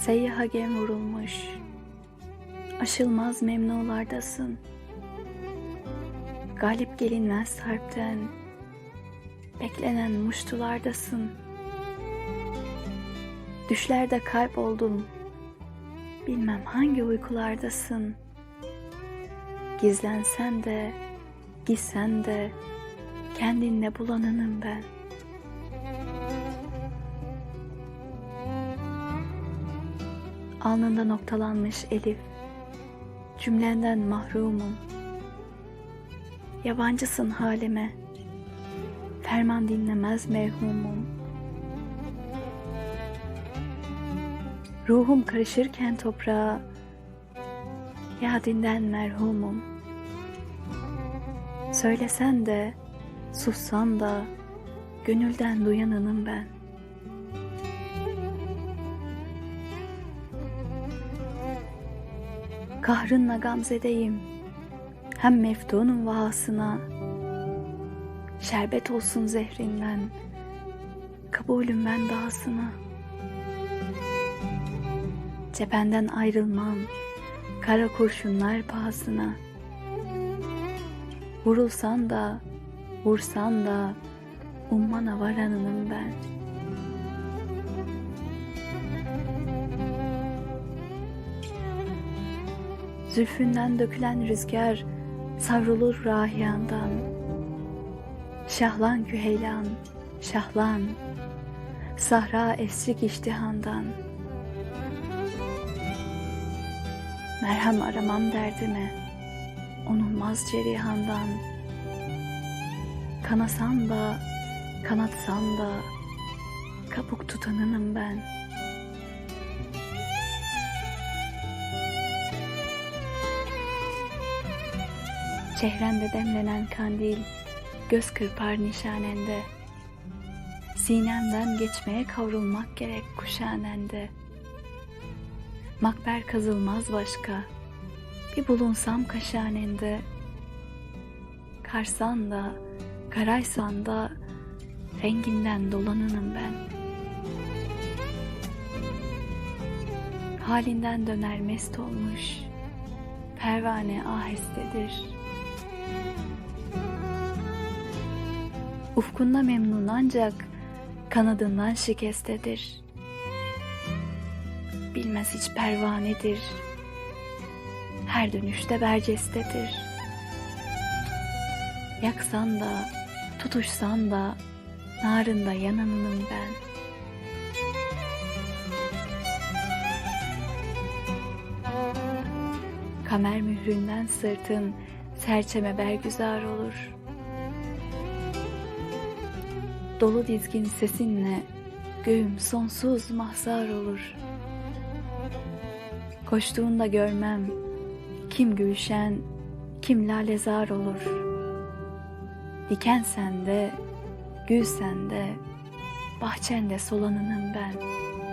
Seyyaha gem vurulmuş, aşılmaz memnulardasın. Galip gelinmez harpten, beklenen muştulardasın. Düşlerde kalp oldum, bilmem hangi uykulardasın. Gizlensen de, gitsen de, kendinle bulananım ben. Alnında noktalanmış elif, cümlenden mahrumum. Yabancısın halime, ferman dinlemez mevhumum. Ruhum karışırken toprağa, yadinden merhumum. Söylesen de, sussan da, gönülden duyanınım ben. Kahrınla gamzedeyim, hem meftunun vahasına, şerbet olsun zehrinden, kabulüm ben dahasına. Cependen ayrılmam, kara kurşunlar pahasına. Vurulsan da, vursan da, ummana varanınım ben. Zülfünden dökülen rüzgar savrulur rahiyandan. Şahlan küheylan, şahlan, sahra esrik iştihandan. Merhem aramam derdime, onulmaz cerihandan. Kanasan da, kanatsan da, kabuk tutanınım ben.'' Çehrende demlenen kandil, göz kırpar nişanende. Sinemden geçmeye kavrulmak gerek kuşanende. Makber kazılmaz başka, bir bulunsam kaşanende. Karsan da, karaysan da, renginden dolanınım ben. Halinden döner mest olmuş, pervane ahestedir.'' Ufkunda memnun ancak kanadından şikestedir. Bilmez hiç pervanedir. Her dönüşte bercestedir. Yaksan da, tutuşsan da, narında yananınım ben. Kamer mühründen sırtın serçeme bergüzar olur.'' Dolu dizgin sesinle göğüm sonsuz mahzar olur. Koştuğunda görmem kim gülşen, kim lalezar olur. Diken sende, gül sende, bahçende solanınım ben.''